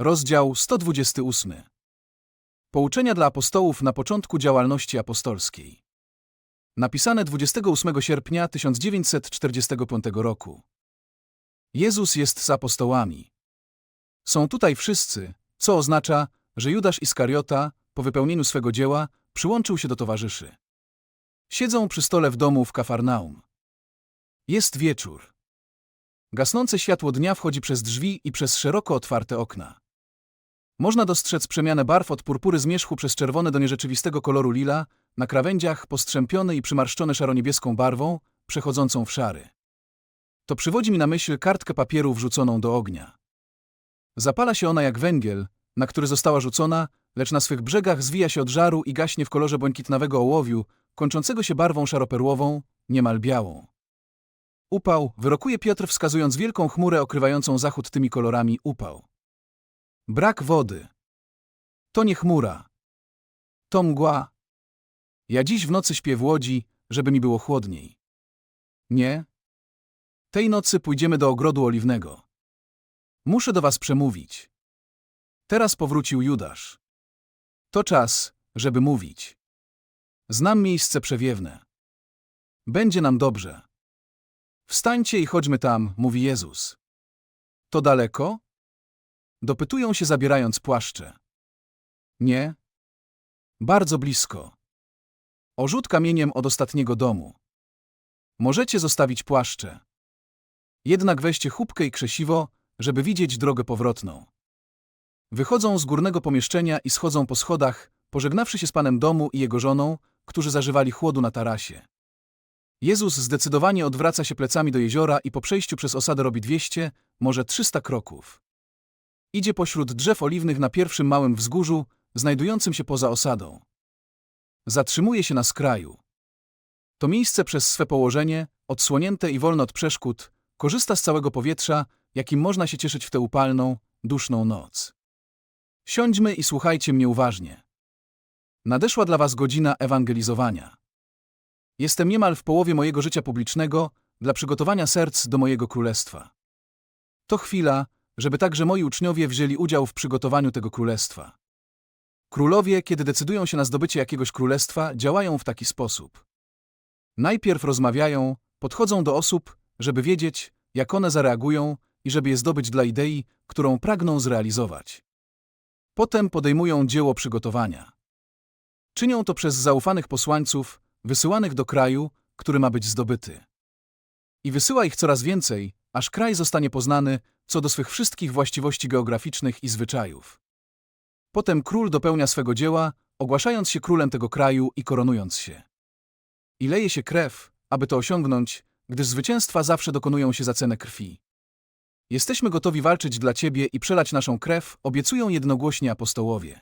Rozdział 128. Pouczenia dla apostołów na początku działalności apostolskiej. Napisane 28 sierpnia 1945 roku. Jezus jest z apostołami. Są tutaj wszyscy, co oznacza, że Judasz Iskariota, po wypełnieniu swego dzieła, przyłączył się do towarzyszy. Siedzą przy stole w domu w Kafarnaum. Jest wieczór. Gasnące światło dnia wchodzi przez drzwi i przez szeroko otwarte okna. Można dostrzec przemianę barw od purpury zmierzchu przez czerwone do nierzeczywistego koloru lila, na krawędziach postrzępione i przymarszczone szaroniebieską barwą, przechodzącą w szary. To przywodzi mi na myśl kartkę papieru wrzuconą do ognia. Zapala się ona jak węgiel, na który została rzucona, lecz na swych brzegach zwija się od żaru i gaśnie w kolorze błękitnawego ołowiu, kończącego się barwą szaroperłową, niemal białą. Upał, wyrokuje Piotr wskazując wielką chmurę okrywającą zachód tymi kolorami upał. Brak wody. To nie chmura. To mgła. Ja dziś w nocy śpię w łodzi, żeby mi było chłodniej. Nie. Tej nocy pójdziemy do ogrodu oliwnego. Muszę do was przemówić. Teraz powrócił Judasz. To czas, żeby mówić. Znam miejsce przewiewne. Będzie nam dobrze. Wstańcie i chodźmy tam, mówi Jezus. To daleko? Dopytują się zabierając płaszcze. Nie. Bardzo blisko. O rzut kamieniem od ostatniego domu. Możecie zostawić płaszcze. Jednak weźcie chubkę i krzesiwo, żeby widzieć drogę powrotną. Wychodzą z górnego pomieszczenia i schodzą po schodach, pożegnawszy się z panem domu i jego żoną, którzy zażywali chłodu na tarasie. Jezus zdecydowanie odwraca się plecami do jeziora i po przejściu przez osadę robi 200, może 300 kroków. Idzie pośród drzew oliwnych na pierwszym małym wzgórzu, znajdującym się poza osadą. Zatrzymuje się na skraju. To miejsce przez swe położenie, odsłonięte i wolne od przeszkód, korzysta z całego powietrza, jakim można się cieszyć w tę upalną, duszną noc. Siądźmy i słuchajcie mnie uważnie. Nadeszła dla was godzina ewangelizowania. Jestem niemal w połowie mojego życia publicznego dla przygotowania serc do mojego królestwa. To chwila, żeby także moi uczniowie wzięli udział w przygotowaniu tego królestwa. Królowie, kiedy decydują się na zdobycie jakiegoś królestwa, działają w taki sposób. Najpierw rozmawiają, podchodzą do osób, żeby wiedzieć, jak one zareagują i żeby je zdobyć dla idei, którą pragną zrealizować. Potem podejmują dzieło przygotowania. Czynią to przez zaufanych posłańców, wysyłanych do kraju, który ma być zdobyty. I wysyła ich coraz więcej, aż kraj zostanie poznany co do swych wszystkich właściwości geograficznych i zwyczajów. Potem król dopełnia swego dzieła, ogłaszając się królem tego kraju i koronując się. I leje się krew, aby to osiągnąć, gdyż zwycięstwa zawsze dokonują się za cenę krwi. Jesteśmy gotowi walczyć dla Ciebie i przelać naszą krew, obiecują jednogłośnie apostołowie.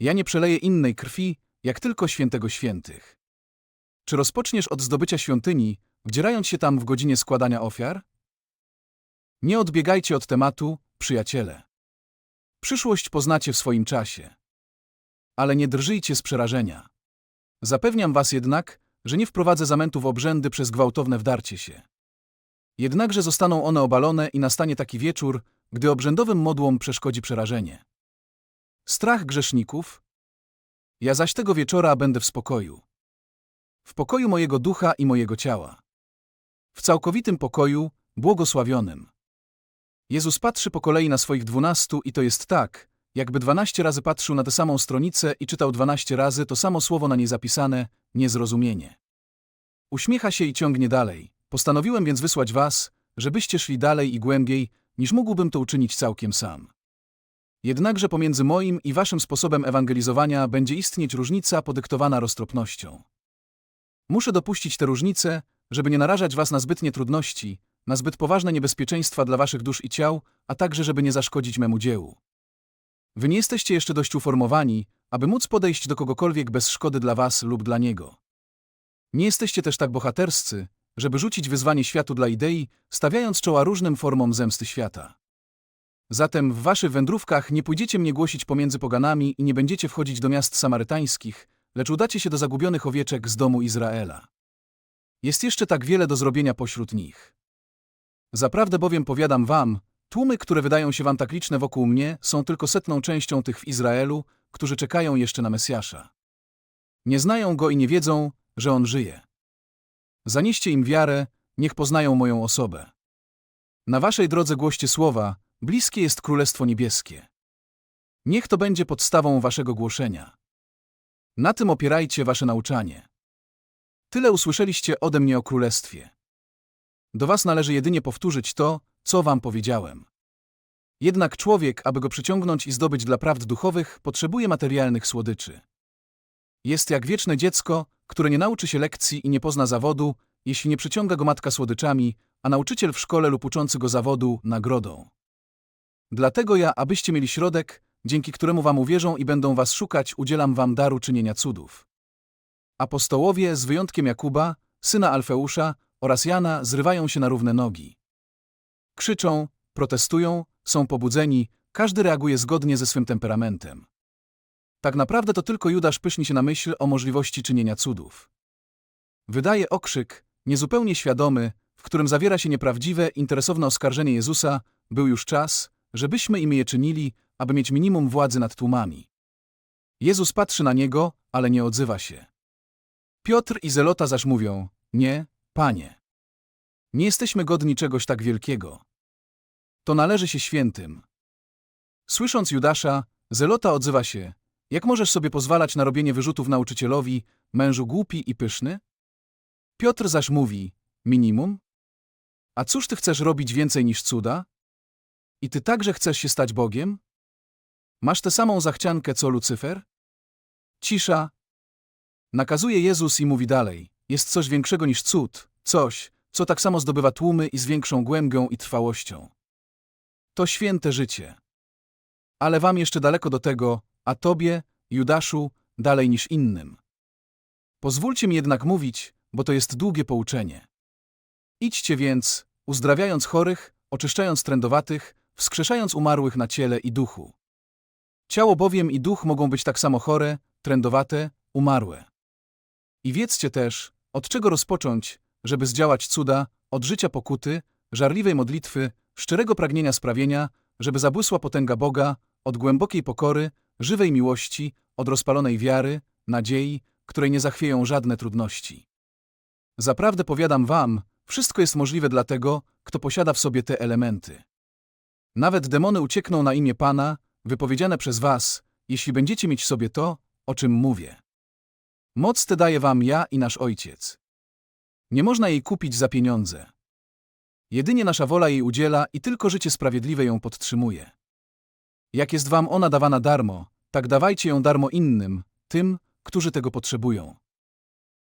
Ja nie przeleję innej krwi, jak tylko świętego świętych. Czy rozpoczniesz od zdobycia świątyni, wdzierając się tam w godzinie składania ofiar? Nie odbiegajcie od tematu, przyjaciele. Przyszłość poznacie w swoim czasie. Ale nie drżyjcie z przerażenia. Zapewniam was jednak, że nie wprowadzę zamętu w obrzędy przez gwałtowne wdarcie się. Jednakże zostaną one obalone i nastanie taki wieczór, gdy obrzędowym modłom przeszkodzi przerażenie. Strach grzeszników? Ja zaś tego wieczora będę w spokoju. W pokoju mojego ducha i mojego ciała. W całkowitym pokoju, błogosławionym. Jezus patrzy po kolei na swoich dwunastu i to jest tak, jakby dwanaście razy patrzył na tę samą stronicę i czytał dwanaście razy to samo słowo na niej zapisane, niezrozumienie. Uśmiecha się i ciągnie dalej. Postanowiłem więc wysłać was, żebyście szli dalej i głębiej, niż mógłbym to uczynić całkiem sam. Jednakże pomiędzy moim i waszym sposobem ewangelizowania będzie istnieć różnica podyktowana roztropnością. Muszę dopuścić tę różnicę, żeby nie narażać was na zbytnie trudności, na zbyt poważne niebezpieczeństwa dla waszych dusz i ciał, a także żeby nie zaszkodzić memu dziełu. Wy nie jesteście jeszcze dość uformowani, aby móc podejść do kogokolwiek bez szkody dla was lub dla niego. Nie jesteście też tak bohaterscy, żeby rzucić wyzwanie światu dla idei, stawiając czoła różnym formom zemsty świata. Zatem w waszych wędrówkach nie pójdziecie mnie głosić pomiędzy poganami i nie będziecie wchodzić do miast samarytańskich, lecz udacie się do zagubionych owieczek z domu Izraela. Jest jeszcze tak wiele do zrobienia pośród nich. Zaprawdę bowiem powiadam wam, Tłumy, które wydają się wam tak liczne wokół mnie, są tylko setną częścią tych w Izraelu, którzy czekają jeszcze na Mesjasza. Nie znają go i nie wiedzą, że on żyje. Zanieście im wiarę, niech poznają moją osobę. Na waszej drodze głoście słowa, bliskie jest Królestwo Niebieskie. Niech to będzie podstawą waszego głoszenia. Na tym opierajcie wasze nauczanie. Tyle usłyszeliście ode mnie o Królestwie. Do was należy jedynie powtórzyć to, co wam powiedziałem. Jednak człowiek, aby go przyciągnąć i zdobyć dla prawd duchowych, potrzebuje materialnych słodyczy. Jest jak wieczne dziecko, które nie nauczy się lekcji i nie pozna zawodu, jeśli nie przyciąga go matka słodyczami, a nauczyciel w szkole lub uczący go zawodu nagrodą. Dlatego ja, abyście mieli środek, dzięki któremu wam uwierzą i będą was szukać, udzielam wam daru czynienia cudów. Apostołowie, z wyjątkiem Jakuba, syna Alfeusza oraz Jana, zrywają się na równe nogi. Krzyczą, protestują, są pobudzeni, każdy reaguje zgodnie ze swym temperamentem. Tak naprawdę to tylko Judasz pyszni się na myśl o możliwości czynienia cudów. Wydaje okrzyk, niezupełnie świadomy, w którym zawiera się nieprawdziwe, interesowne oskarżenie Jezusa, był już czas, żebyśmy i my je czynili, aby mieć minimum władzy nad tłumami. Jezus patrzy na niego, ale nie odzywa się. Piotr i Zelota zaś mówią, nie, panie. Nie jesteśmy godni czegoś tak wielkiego. To należy się świętym. Słysząc Judasza, Zelota odzywa się, jak możesz sobie pozwalać na robienie wyrzutów nauczycielowi, mężu głupi i pyszny? Piotr zaś mówi, minimum? A cóż ty chcesz robić więcej niż cuda? I ty także chcesz się stać Bogiem? Masz tę samą zachciankę co Lucyfer? Cisza. Nakazuje Jezus i mówi dalej, jest coś większego niż cud, coś, co tak samo zdobywa tłumy i z większą głębią i trwałością. To święte życie. Ale wam jeszcze daleko do tego, a tobie, Judaszu, dalej niż innym. Pozwólcie mi jednak mówić, bo to jest długie pouczenie. Idźcie więc, uzdrawiając chorych, oczyszczając trędowatych, wskrzeszając umarłych na ciele i duchu. Ciało bowiem i duch mogą być tak samo chore, trędowate, umarłe. I wiedzcie też, od czego rozpocząć, żeby zdziałać cuda, od życia pokuty, żarliwej modlitwy, szczerego pragnienia sprawienia, żeby zabłysła potęga Boga, od głębokiej pokory, żywej miłości, od rozpalonej wiary, nadziei, której nie zachwieją żadne trudności. Zaprawdę powiadam wam, wszystko jest możliwe dla tego, kto posiada w sobie te elementy. Nawet demony uciekną na imię Pana, wypowiedziane przez was, jeśli będziecie mieć w sobie to, o czym mówię. Moc tę daję wam ja i nasz Ojciec. Nie można jej kupić za pieniądze. Jedynie nasza wola jej udziela i tylko życie sprawiedliwe ją podtrzymuje. Jak jest wam ona dawana darmo, tak dawajcie ją darmo innym, tym, którzy tego potrzebują.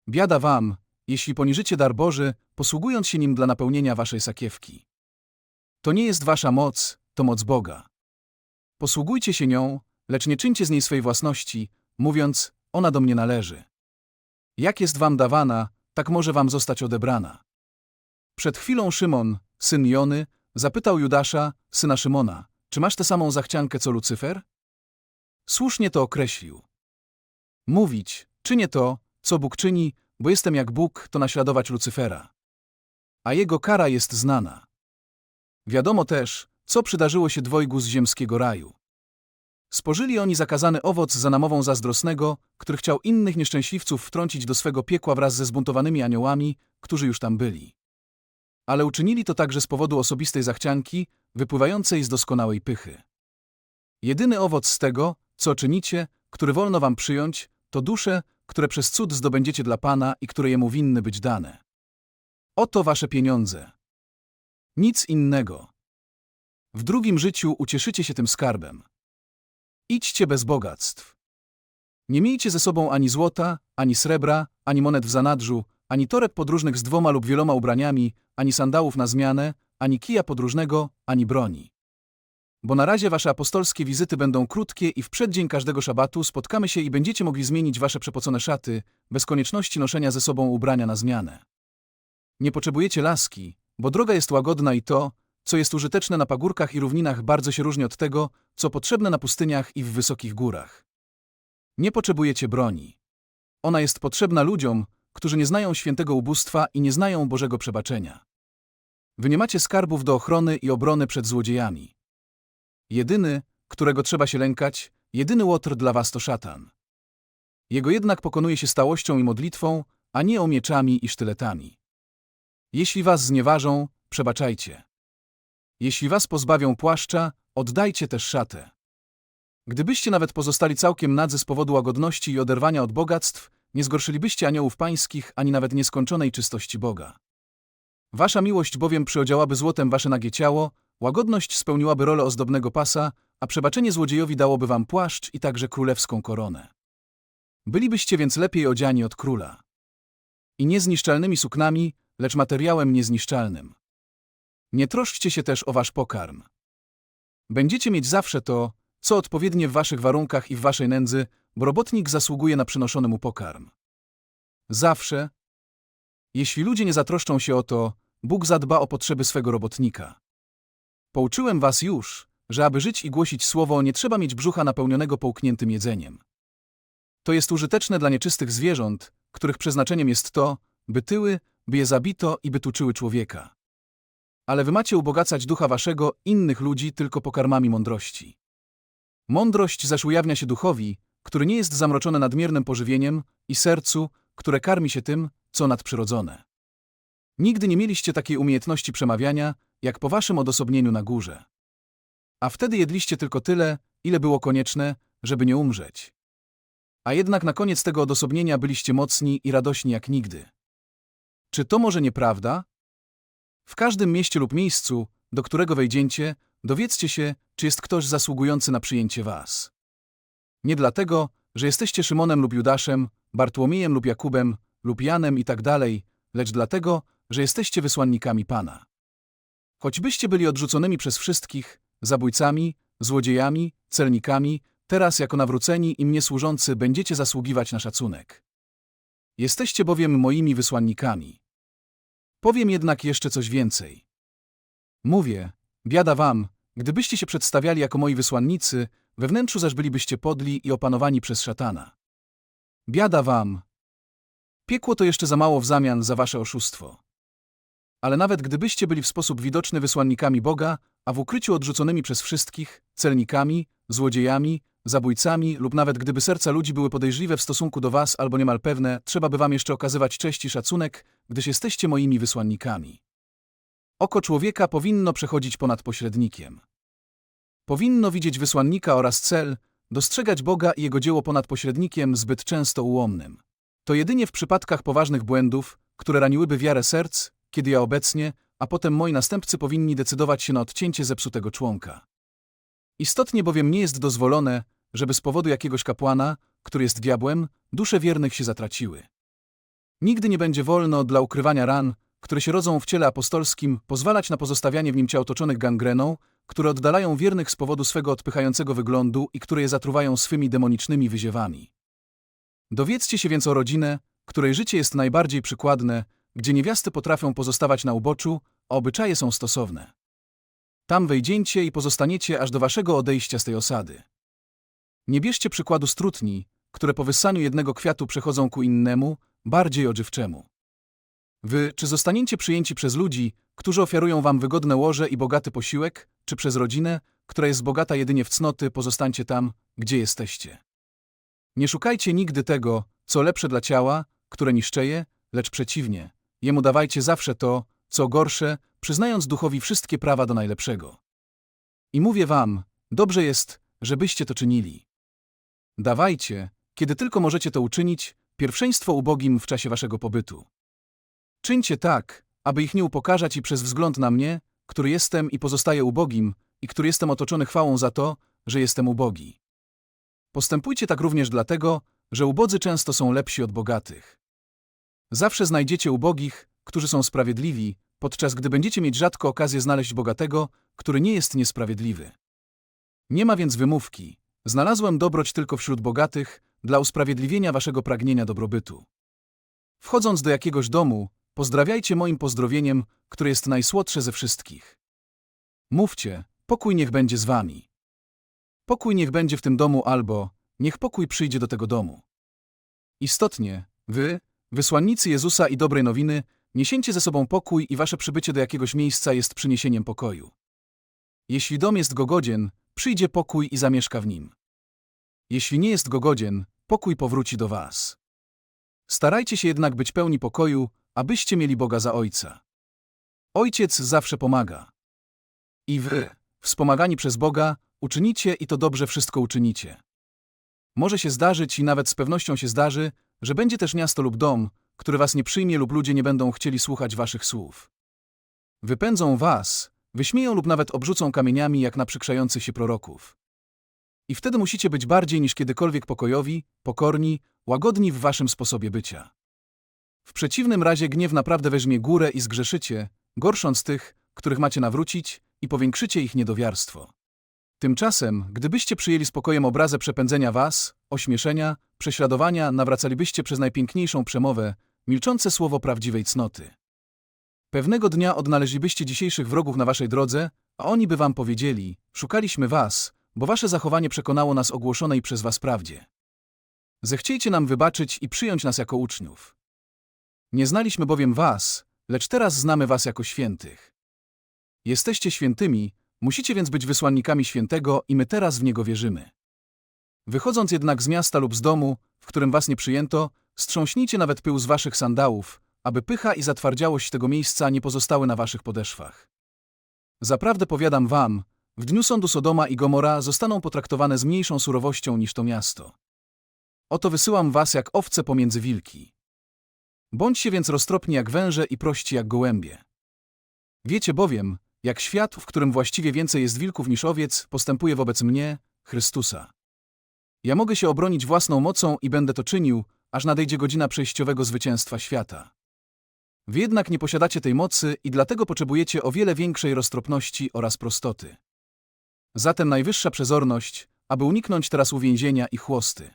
Biada wam, jeśli poniżycie dar Boży, posługując się nim dla napełnienia waszej sakiewki. To nie jest wasza moc, to moc Boga. Posługujcie się nią, lecz nie czyńcie z niej swej własności, mówiąc, ona do mnie należy. Jak jest wam dawana, tak może wam zostać odebrana. Przed chwilą Szymon, syn Jony, zapytał Judasza, syna Szymona, czy masz tę samą zachciankę co Lucyfer? Słusznie to określił. Mówić, czynię to, co Bóg czyni, bo jestem jak Bóg, to naśladować Lucyfera. A jego kara jest znana. Wiadomo też, co przydarzyło się dwojgu z ziemskiego raju. Spożyli oni zakazany owoc za namową zazdrosnego, który chciał innych nieszczęśliwców wtrącić do swego piekła wraz ze zbuntowanymi aniołami, którzy już tam byli. Ale uczynili to także z powodu osobistej zachcianki, wypływającej z doskonałej pychy. Jedyny owoc z tego, co czynicie, który wolno wam przyjąć, to dusze, które przez cud zdobędziecie dla Pana i które Jemu winny być dane. Oto wasze pieniądze. Nic innego. W drugim życiu ucieszycie się tym skarbem. Idźcie bez bogactw. Nie miejcie ze sobą ani złota, ani srebra, ani monet w zanadrzu, ani toreb podróżnych z dwoma lub wieloma ubraniami, ani sandałów na zmianę, ani kija podróżnego, ani broni. Bo na razie wasze apostolskie wizyty będą krótkie i w przeddzień każdego szabatu spotkamy się i będziecie mogli zmienić wasze przepocone szaty, bez konieczności noszenia ze sobą ubrania na zmianę. Nie potrzebujecie laski, bo droga jest łagodna i to, co jest użyteczne na pagórkach i równinach bardzo się różni od tego, co potrzebne na pustyniach i w wysokich górach. Nie potrzebujecie broni. Ona jest potrzebna ludziom, którzy nie znają świętego ubóstwa i nie znają Bożego przebaczenia. Wy nie macie skarbów do ochrony i obrony przed złodziejami. Jedyny, którego trzeba się lękać, jedyny łotr dla was to szatan. Jego jednak pokonuje się stałością i modlitwą, a nie omieczami i sztyletami. Jeśli was znieważą, przebaczajcie. Jeśli was pozbawią płaszcza, oddajcie też szatę. Gdybyście nawet pozostali całkiem nadzy z powodu łagodności i oderwania od bogactw, nie zgorszylibyście aniołów pańskich, ani nawet nieskończonej czystości Boga. Wasza miłość bowiem przyodziałaby złotem wasze nagie ciało, łagodność spełniłaby rolę ozdobnego pasa, a przebaczenie złodziejowi dałoby wam płaszcz i także królewską koronę. Bylibyście więc lepiej odziani od króla. I nie zniszczalnymi suknami, lecz materiałem niezniszczalnym. Nie troszczcie się też o wasz pokarm. Będziecie mieć zawsze to, co odpowiednie w waszych warunkach i w waszej nędzy, bo robotnik zasługuje na przynoszony mu pokarm. Zawsze, jeśli ludzie nie zatroszczą się o to, Bóg zadba o potrzeby swego robotnika. Pouczyłem was już, że aby żyć i głosić słowo, nie trzeba mieć brzucha napełnionego połkniętym jedzeniem. To jest użyteczne dla nieczystych zwierząt, których przeznaczeniem jest to, by tyły, by je zabito i by tuczyły człowieka. Ale wy macie ubogacać ducha waszego innych ludzi tylko pokarmami mądrości. Mądrość zaś ujawnia się duchowi, który nie jest zamroczony nadmiernym pożywieniem, i sercu, które karmi się tym, co nadprzyrodzone. Nigdy nie mieliście takiej umiejętności przemawiania, jak po waszym odosobnieniu na górze. A wtedy jedliście tylko tyle, ile było konieczne, żeby nie umrzeć. A jednak na koniec tego odosobnienia byliście mocni i radośni jak nigdy. Czy to może nieprawda? W każdym mieście lub miejscu, do którego wejdziecie, dowiedzcie się, czy jest ktoś zasługujący na przyjęcie was. Nie dlatego, że jesteście Szymonem lub Judaszem, Bartłomiejem lub Jakubem, lub Janem i tak dalej, lecz dlatego, że jesteście wysłannikami Pana. Choćbyście byli odrzuconymi przez wszystkich, zabójcami, złodziejami, celnikami, teraz jako nawróceni i mnie służący będziecie zasługiwać na szacunek. Jesteście bowiem moimi wysłannikami. Powiem jednak jeszcze coś więcej. Mówię, biada wam, gdybyście się przedstawiali jako moi wysłannicy, we wnętrzu zaś bylibyście podli i opanowani przez szatana. Biada wam. Piekło to jeszcze za mało w zamian za wasze oszustwo. Ale nawet gdybyście byli w sposób widoczny wysłannikami Boga, a w ukryciu odrzuconymi przez wszystkich, celnikami, złodziejami, zabójcami lub nawet gdyby serca ludzi były podejrzliwe w stosunku do was albo niemal pewne, trzeba by wam jeszcze okazywać cześć i szacunek, gdyż jesteście moimi wysłannikami. Oko człowieka powinno przechodzić ponad pośrednikiem. Powinno widzieć wysłannika oraz cel, dostrzegać Boga i Jego dzieło ponad pośrednikiem zbyt często ułomnym. To jedynie w przypadkach poważnych błędów, które raniłyby wiarę serc, kiedy ja obecnie, a potem moi następcy powinni decydować się na odcięcie zepsutego członka. Istotnie bowiem nie jest dozwolone, żeby z powodu jakiegoś kapłana, który jest diabłem, dusze wiernych się zatraciły. Nigdy nie będzie wolno dla ukrywania ran, które się rodzą w ciele apostolskim, pozwalać na pozostawianie w nim ciał toczonych gangreną, które oddalają wiernych z powodu swego odpychającego wyglądu i które je zatruwają swymi demonicznymi wyziewami. Dowiedzcie się więc o rodzinę, której życie jest najbardziej przykładne, gdzie niewiasty potrafią pozostawać na uboczu, a obyczaje są stosowne. Tam wejdziecie i pozostaniecie aż do waszego odejścia z tej osady. Nie bierzcie przykładu z trutni, które po wyssaniu jednego kwiatu przechodzą ku innemu, bardziej ożywczemu. Wy, czy zostaniecie przyjęci przez ludzi, którzy ofiarują wam wygodne łoże i bogaty posiłek, czy przez rodzinę, która jest bogata jedynie w cnoty, pozostańcie tam, gdzie jesteście. Nie szukajcie nigdy tego, co lepsze dla ciała, które niszczeje, lecz przeciwnie, jemu dawajcie zawsze to, co gorsze, przyznając duchowi wszystkie prawa do najlepszego. I mówię wam, dobrze jest, żebyście to czynili. Dawajcie, kiedy tylko możecie to uczynić, pierwszeństwo ubogim w czasie waszego pobytu. Czyńcie tak, aby ich nie upokarzać i przez wzgląd na mnie, który jestem i pozostaję ubogim, i który jestem otoczony chwałą za to, że jestem ubogi. Postępujcie tak również dlatego, że ubodzy często są lepsi od bogatych. Zawsze znajdziecie ubogich, którzy są sprawiedliwi, podczas gdy będziecie mieć rzadko okazję znaleźć bogatego, który nie jest niesprawiedliwy. Nie ma więc wymówki. Znalazłem dobroć tylko wśród bogatych, dla usprawiedliwienia waszego pragnienia dobrobytu. Wchodząc do jakiegoś domu, pozdrawiajcie moim pozdrowieniem, które jest najsłodsze ze wszystkich. Mówcie, pokój niech będzie z wami. Pokój niech będzie w tym domu albo niech pokój przyjdzie do tego domu. Istotnie, wy, wysłannicy Jezusa i dobrej nowiny, niesiecie ze sobą pokój i wasze przybycie do jakiegoś miejsca jest przyniesieniem pokoju. Jeśli dom jest go godzien, przyjdzie pokój i zamieszka w nim. Jeśli nie jest go godzien, pokój powróci do was. Starajcie się jednak być pełni pokoju, abyście mieli Boga za Ojca. Ojciec zawsze pomaga. I wy, wspomagani przez Boga, uczynicie i to dobrze wszystko uczynicie. Może się zdarzyć i nawet z pewnością się zdarzy, że będzie też miasto lub dom, który was nie przyjmie lub ludzie nie będą chcieli słuchać waszych słów. Wypędzą was, wyśmieją lub nawet obrzucą kamieniami jak na przykrzających się proroków. I wtedy musicie być bardziej niż kiedykolwiek pokojowi, pokorni, łagodni w waszym sposobie bycia. W przeciwnym razie gniew naprawdę weźmie górę i zgrzeszycie, gorsząc tych, których macie nawrócić, i powiększycie ich niedowiarstwo. Tymczasem, gdybyście przyjęli spokojem obrazę przepędzenia was, ośmieszenia, prześladowania, nawracalibyście przez najpiękniejszą przemowę, milczące słowo prawdziwej cnoty. Pewnego dnia odnaleźlibyście dzisiejszych wrogów na waszej drodze, a oni by wam powiedzieli: Szukaliśmy was, bo wasze zachowanie przekonało nas ogłoszonej przez was prawdzie. Zechciejcie nam wybaczyć i przyjąć nas jako uczniów. Nie znaliśmy bowiem was, lecz teraz znamy was jako świętych. Jesteście świętymi, musicie więc być wysłannikami świętego i my teraz w niego wierzymy. Wychodząc jednak z miasta lub z domu, w którym was nie przyjęto, strząśnijcie nawet pył z waszych sandałów, aby pycha i zatwardziałość tego miejsca nie pozostały na waszych podeszwach. Zaprawdę powiadam wam, w dniu sądu Sodoma i Gomora zostaną potraktowane z mniejszą surowością niż to miasto. Oto wysyłam was jak owce pomiędzy wilki. Bądźcie więc roztropni jak węże i prości jak gołębie. Wiecie bowiem, jak świat, w którym właściwie więcej jest wilków niż owiec, postępuje wobec mnie, Chrystusa. Ja mogę się obronić własną mocą i będę to czynił, aż nadejdzie godzina przejściowego zwycięstwa świata. Wy jednak nie posiadacie tej mocy i dlatego potrzebujecie o wiele większej roztropności oraz prostoty. Zatem najwyższa przezorność, aby uniknąć teraz uwięzienia i chłosty.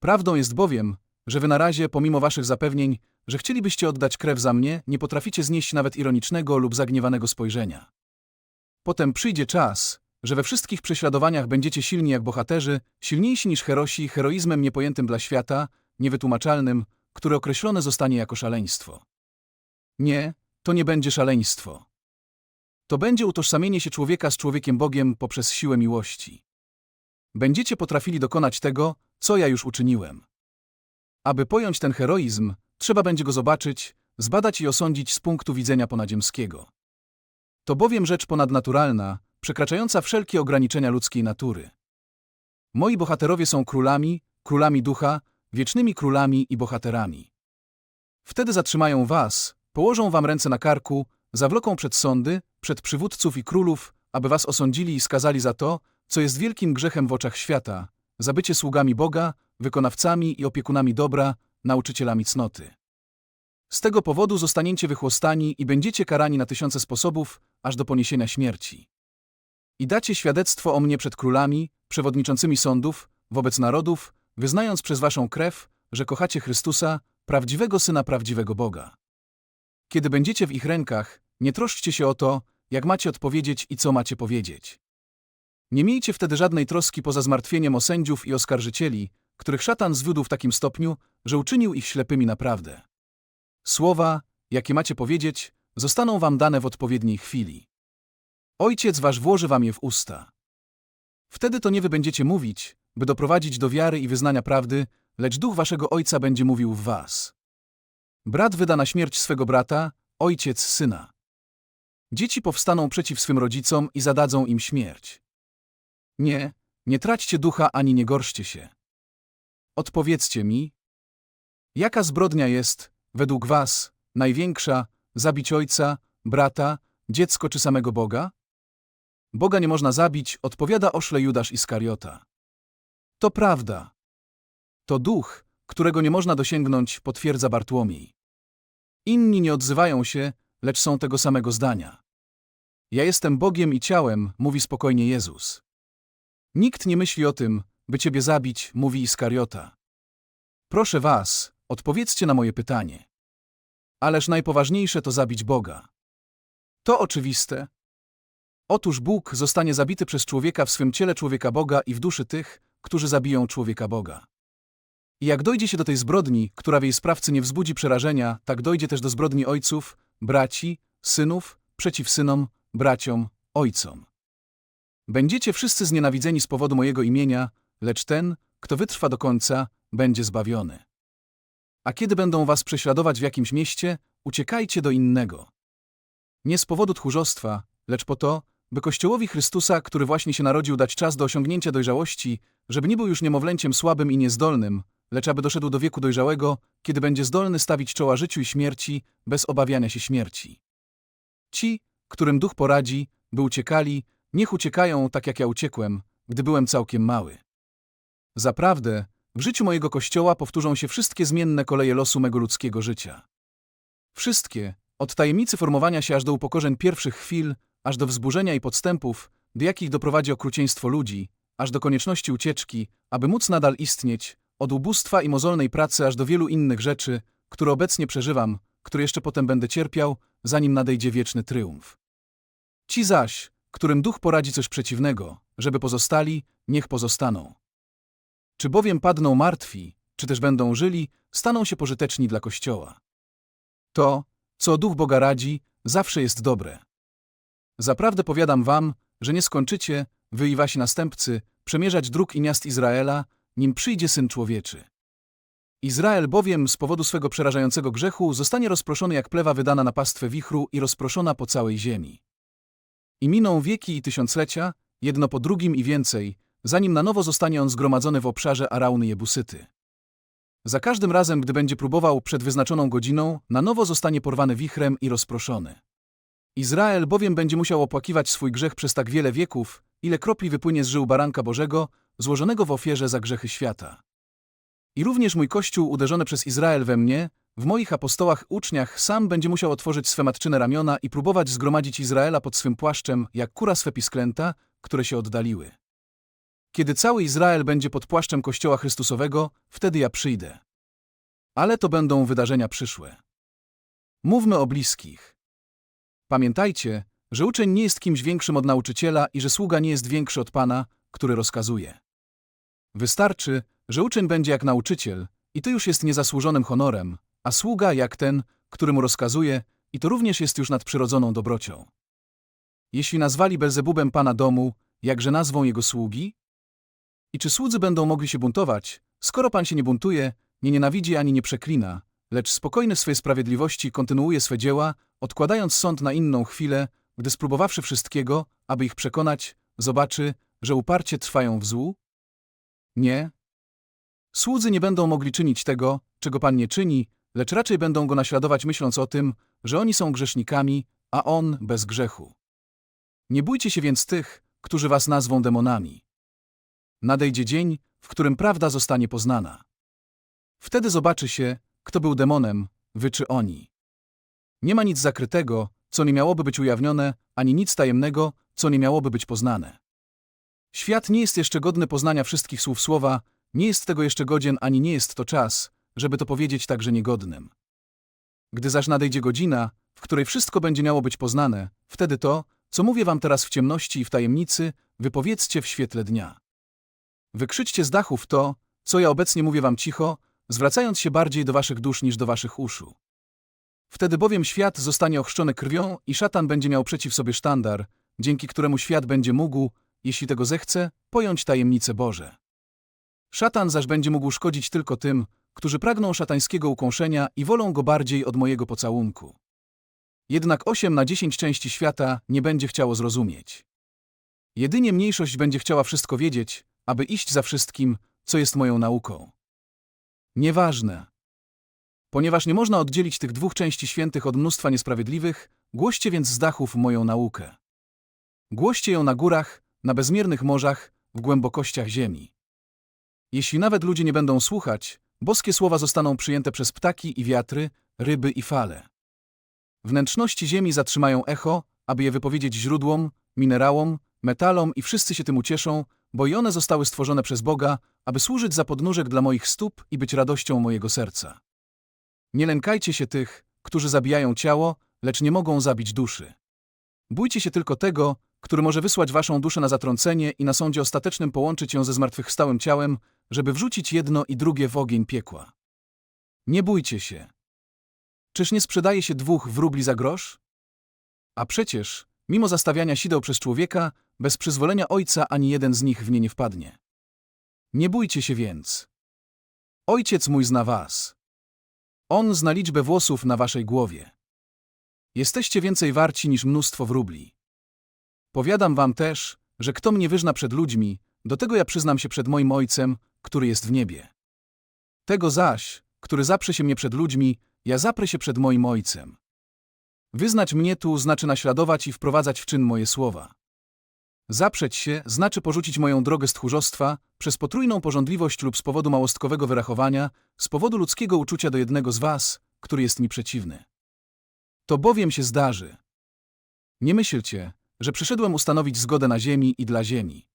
Prawdą jest bowiem, że wy na razie, pomimo waszych zapewnień, że chcielibyście oddać krew za mnie, nie potraficie znieść nawet ironicznego lub zagniewanego spojrzenia. Potem przyjdzie czas, że we wszystkich prześladowaniach będziecie silni jak bohaterzy, silniejsi niż herosi, heroizmem niepojętym dla świata, niewytłumaczalnym, które określone zostanie jako szaleństwo. Nie, to nie będzie szaleństwo. To będzie utożsamienie się człowieka z człowiekiem Bogiem poprzez siłę miłości. Będziecie potrafili dokonać tego, co ja już uczyniłem. Aby pojąć ten heroizm, trzeba będzie go zobaczyć, zbadać i osądzić z punktu widzenia ponadziemskiego. To bowiem rzecz ponadnaturalna, przekraczająca wszelkie ograniczenia ludzkiej natury. Moi bohaterowie są królami, królami ducha, wiecznymi królami i bohaterami. Wtedy zatrzymają was, położą wam ręce na karku, zawloką przed sądy, przed przywódców i królów, aby was osądzili i skazali za to, co jest wielkim grzechem w oczach świata, za bycie sługami Boga, wykonawcami i opiekunami dobra, nauczycielami cnoty. Z tego powodu zostaniecie wychłostani i będziecie karani na tysiące sposobów, aż do poniesienia śmierci. I dacie świadectwo o mnie przed królami, przewodniczącymi sądów, wobec narodów, wyznając przez waszą krew, że kochacie Chrystusa, prawdziwego Syna prawdziwego Boga. Kiedy będziecie w ich rękach, nie troszczcie się o to, jak macie odpowiedzieć i co macie powiedzieć. Nie miejcie wtedy żadnej troski poza zmartwieniem o sędziów i oskarżycieli, których szatan zwiódł w takim stopniu, że uczynił ich ślepymi naprawdę. Słowa, jakie macie powiedzieć, zostaną wam dane w odpowiedniej chwili. Ojciec wasz włoży wam je w usta. Wtedy to nie wy będziecie mówić, by doprowadzić do wiary i wyznania prawdy, lecz duch waszego ojca będzie mówił w was. Brat wyda na śmierć swego brata, ojciec syna. Dzieci powstaną przeciw swym rodzicom i zadadzą im śmierć. Nie, nie traćcie ducha ani nie gorszcie się. Odpowiedzcie mi, jaka zbrodnia jest, według was, największa, zabić ojca, brata, dziecko czy samego Boga? Boga nie można zabić, odpowiada oszle Judasz Iskariota. To prawda. To duch, którego nie można dosięgnąć, potwierdza Bartłomiej. Inni nie odzywają się, lecz są tego samego zdania. Ja jestem Bogiem i ciałem, mówi spokojnie Jezus. Nikt nie myśli o tym, by ciebie zabić, mówi Iskariota. Proszę was, odpowiedzcie na moje pytanie. Ależ najpoważniejsze to zabić Boga. To oczywiste. Otóż Bóg zostanie zabity przez człowieka w swym ciele człowieka Boga i w duszy tych, którzy zabiją człowieka Boga. I jak dojdzie się do tej zbrodni, która w jej sprawcy nie wzbudzi przerażenia, tak dojdzie też do zbrodni ojców, braci, synów, przeciw synom, braciom, ojcom. Będziecie wszyscy znienawidzeni z powodu mojego imienia, lecz ten, kto wytrwa do końca, będzie zbawiony. A kiedy będą was prześladować w jakimś mieście, uciekajcie do innego. Nie z powodu tchórzostwa, lecz po to, by Kościołowi Chrystusa, który właśnie się narodził, dać czas do osiągnięcia dojrzałości, żeby nie był już niemowlęciem słabym i niezdolnym, lecz aby doszedł do wieku dojrzałego, kiedy będzie zdolny stawić czoła życiu i śmierci, bez obawiania się śmierci. Ci, którym duch poradzi, by uciekali, niech uciekają tak jak ja uciekłem, gdy byłem całkiem mały. Zaprawdę, w życiu mojego kościoła powtórzą się wszystkie zmienne koleje losu mego ludzkiego życia. Wszystkie, od tajemnicy formowania się aż do upokorzeń pierwszych chwil, aż do wzburzenia i podstępów, do jakich doprowadzi okrucieństwo ludzi, aż do konieczności ucieczki, aby móc nadal istnieć, od ubóstwa i mozolnej pracy aż do wielu innych rzeczy, które obecnie przeżywam, które jeszcze potem będę cierpiał, zanim nadejdzie wieczny triumf. Ci zaś, którym duch poradzi coś przeciwnego, żeby pozostali, niech pozostaną. Czy bowiem padną martwi, czy też będą żyli, staną się pożyteczni dla Kościoła. To, co duch Boga radzi, zawsze jest dobre. Zaprawdę powiadam wam, że nie skończycie, wy i wasi następcy, przemierzać dróg i miast Izraela, nim przyjdzie Syn Człowieczy. Izrael bowiem z powodu swego przerażającego grzechu zostanie rozproszony jak plewa wydana na pastwę wichru i rozproszona po całej ziemi. I miną wieki i tysiąclecia, jedno po drugim i więcej, zanim na nowo zostanie on zgromadzony w obszarze Arauny Jebusyty. Za każdym razem, gdy będzie próbował przed wyznaczoną godziną, na nowo zostanie porwany wichrem i rozproszony. Izrael bowiem będzie musiał opłakiwać swój grzech przez tak wiele wieków, ile kropli wypłynie z żył baranka Bożego, złożonego w ofierze za grzechy świata. I również mój Kościół uderzony przez Izrael we mnie, w moich apostołach uczniach sam będzie musiał otworzyć swe matczyne ramiona i próbować zgromadzić Izraela pod swym płaszczem, jak kura swe pisklęta, które się oddaliły. Kiedy cały Izrael będzie pod płaszczem Kościoła Chrystusowego, wtedy ja przyjdę. Ale to będą wydarzenia przyszłe. Mówmy o bliskich. Pamiętajcie, że uczeń nie jest kimś większym od nauczyciela i że sługa nie jest większy od Pana, który rozkazuje. Wystarczy, że uczeń będzie jak nauczyciel i to już jest niezasłużonym honorem, a sługa jak ten, który mu rozkazuje i to również jest już nadprzyrodzoną dobrocią. Jeśli nazwali Belzebubem Pana domu, jakże nazwą jego sługi? I czy słudzy będą mogli się buntować, skoro Pan się nie buntuje, nie nienawidzi ani nie przeklina, lecz spokojny w swej sprawiedliwości kontynuuje swe dzieła, odkładając sąd na inną chwilę, gdy spróbowawszy wszystkiego, aby ich przekonać, zobaczy, że uparcie trwają w złu? Nie. Słudzy nie będą mogli czynić tego, czego Pan nie czyni, lecz raczej będą go naśladować myśląc o tym, że oni są grzesznikami, a on bez grzechu. Nie bójcie się więc tych, którzy was nazwą demonami. Nadejdzie dzień, w którym prawda zostanie poznana. Wtedy zobaczy się, kto był demonem, wy czy oni. Nie ma nic zakrytego, co nie miałoby być ujawnione, ani nic tajemnego, co nie miałoby być poznane. Świat nie jest jeszcze godny poznania wszystkich słów słowa, nie jest tego jeszcze godzien, ani nie jest to czas, żeby to powiedzieć także niegodnym. Gdy zaś nadejdzie godzina, w której wszystko będzie miało być poznane, wtedy to, co mówię wam teraz w ciemności i w tajemnicy, wypowiedzcie w świetle dnia. Wykrzyczcie z dachów to, co ja obecnie mówię wam cicho, zwracając się bardziej do waszych dusz niż do waszych uszu. Wtedy bowiem świat zostanie ochrzczony krwią i szatan będzie miał przeciw sobie sztandar, dzięki któremu świat będzie mógł, jeśli tego zechce, pojąć tajemnice Boże. Szatan zaś będzie mógł szkodzić tylko tym, którzy pragną szatańskiego ukąszenia i wolą go bardziej od mojego pocałunku. Jednak osiem na dziesięć części świata nie będzie chciało zrozumieć. Jedynie mniejszość będzie chciała wszystko wiedzieć, aby iść za wszystkim, co jest moją nauką. Nieważne. Ponieważ nie można oddzielić tych dwóch części świętych od mnóstwa niesprawiedliwych, głoście więc z dachów moją naukę. Głoście ją na górach, na bezmiernych morzach, w głębokościach ziemi. Jeśli nawet ludzie nie będą słuchać, boskie słowa zostaną przyjęte przez ptaki i wiatry, ryby i fale. Wnętrzności ziemi zatrzymają echo, aby je wypowiedzieć źródłom, minerałom, metalom i wszyscy się tym ucieszą, bo i one zostały stworzone przez Boga, aby służyć za podnóżek dla moich stóp i być radością mojego serca. Nie lękajcie się tych, którzy zabijają ciało, lecz nie mogą zabić duszy. Bójcie się tylko tego, który może wysłać waszą duszę na zatrącenie i na sądzie ostatecznym połączyć ją ze zmartwychwstałym ciałem, żeby wrzucić jedno i drugie w ogień piekła. Nie bójcie się. Czyż nie sprzedaje się dwóch wróbli za grosz? A przecież, mimo zastawiania sideł przez człowieka, bez przyzwolenia ojca ani jeden z nich w nie nie wpadnie. Nie bójcie się więc. Ojciec mój zna was. On zna liczbę włosów na waszej głowie. Jesteście więcej warci niż mnóstwo wróbli. Powiadam wam też, że kto mnie wyżna przed ludźmi, do tego ja przyznam się przed moim Ojcem, który jest w niebie. Tego zaś, który zaprze się mnie przed ludźmi, ja zaprę się przed moim Ojcem. Wyznać mnie tu znaczy naśladować i wprowadzać w czyn moje słowa. Zaprzeć się znaczy porzucić moją drogę z tchórzostwa przez potrójną porządliwość lub z powodu małostkowego wyrachowania, z powodu ludzkiego uczucia do jednego z was, który jest mi przeciwny. To bowiem się zdarzy. Nie myślcie, że przyszedłem ustanowić zgodę na ziemi i dla ziemi.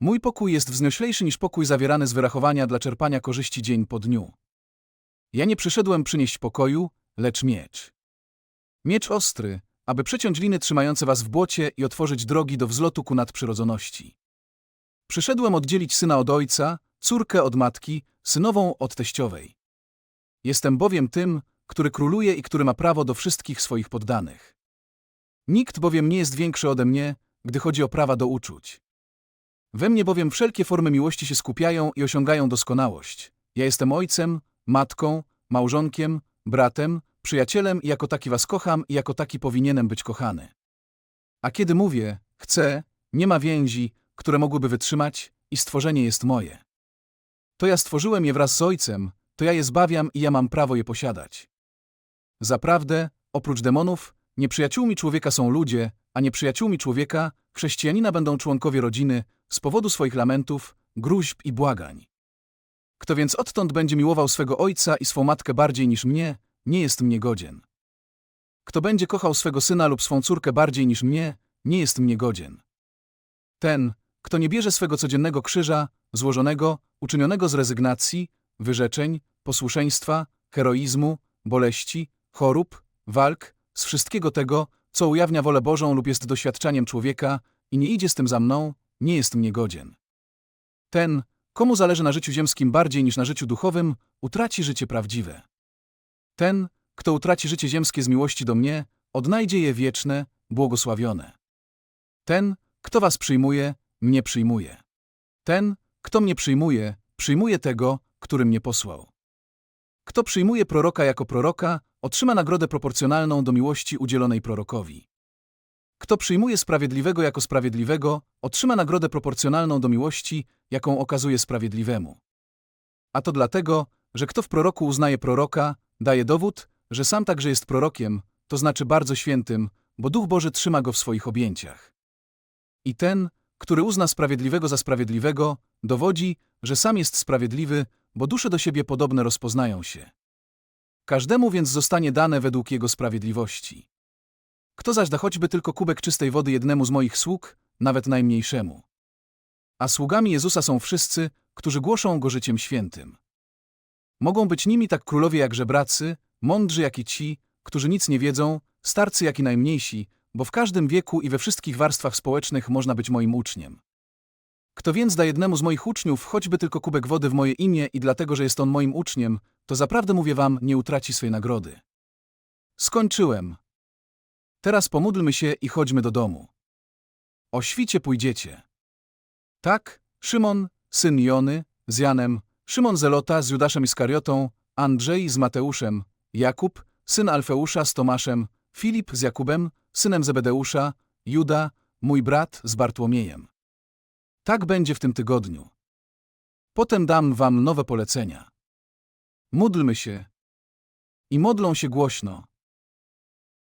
Mój pokój jest wznioślejszy niż pokój zawierany z wyrachowania dla czerpania korzyści dzień po dniu. Ja nie przyszedłem przynieść pokoju, lecz miecz. Miecz ostry, aby przeciąć liny trzymające was w błocie i otworzyć drogi do wzlotu ku nadprzyrodzoności. Przyszedłem oddzielić syna od ojca, córkę od matki, synową od teściowej. Jestem bowiem tym, który króluje i który ma prawo do wszystkich swoich poddanych. Nikt bowiem nie jest większy ode mnie, gdy chodzi o prawa do uczuć. We mnie bowiem wszelkie formy miłości się skupiają i osiągają doskonałość. Ja jestem ojcem, matką, małżonkiem, bratem, przyjacielem jako taki was kocham jako taki powinienem być kochany. A kiedy mówię, chcę, nie ma więzi, które mogłyby wytrzymać i stworzenie jest moje. To ja stworzyłem je wraz z ojcem, to ja je zbawiam i ja mam prawo je posiadać. Zaprawdę, oprócz demonów, nieprzyjaciółmi człowieka są ludzie, a nieprzyjaciółmi człowieka, chrześcijanina będą członkowie rodziny, z powodu swoich lamentów, gruźb i błagań. Kto więc odtąd będzie miłował swego ojca i swą matkę bardziej niż mnie, nie jest mnie godzien. Kto będzie kochał swego syna lub swą córkę bardziej niż mnie, nie jest mnie godzien. Ten, kto nie bierze swego codziennego krzyża, złożonego, uczynionego z rezygnacji, wyrzeczeń, posłuszeństwa, heroizmu, boleści, chorób, walk, z wszystkiego tego, co ujawnia wolę Bożą lub jest doświadczaniem człowieka i nie idzie z tym za mną, nie jest mnie godzien. Ten, komu zależy na życiu ziemskim bardziej niż na życiu duchowym, utraci życie prawdziwe. Ten, kto utraci życie ziemskie z miłości do mnie, odnajdzie je wieczne, błogosławione. Ten, kto was przyjmuje, mnie przyjmuje. Ten, kto mnie przyjmuje, przyjmuje tego, który mnie posłał. Kto przyjmuje proroka jako proroka, otrzyma nagrodę proporcjonalną do miłości udzielonej prorokowi. Kto przyjmuje sprawiedliwego jako sprawiedliwego, otrzyma nagrodę proporcjonalną do miłości, jaką okazuje sprawiedliwemu. A to dlatego, że kto w proroku uznaje proroka, daje dowód, że sam także jest prorokiem, to znaczy bardzo świętym, bo Duch Boży trzyma go w swoich objęciach. I ten, który uzna sprawiedliwego za sprawiedliwego, dowodzi, że sam jest sprawiedliwy, bo dusze do siebie podobne rozpoznają się. Każdemu więc zostanie dane według jego sprawiedliwości. Kto zaś da choćby tylko kubek czystej wody jednemu z moich sług, nawet najmniejszemu. A sługami Jezusa są wszyscy, którzy głoszą Go życiem świętym. Mogą być nimi tak królowie jak żebracy, mądrzy jak i ci, którzy nic nie wiedzą, starcy jak i najmniejsi, bo w każdym wieku i we wszystkich warstwach społecznych można być moim uczniem. Kto więc da jednemu z moich uczniów choćby tylko kubek wody w moje imię i dlatego, że jest on moim uczniem, to zaprawdę mówię wam, nie utraci swej nagrody. Skończyłem. Teraz pomódlmy się i chodźmy do domu. O świcie pójdziecie. Tak, Szymon, syn Jony, z Janem, Szymon Zelota z Judaszem Iskariotą, Andrzej z Mateuszem, Jakub, syn Alfeusza z Tomaszem, Filip z Jakubem, synem Zebedeusza, Juda, mój brat z Bartłomiejem. Tak będzie w tym tygodniu. Potem dam wam nowe polecenia. Módlmy się. I modlą się głośno.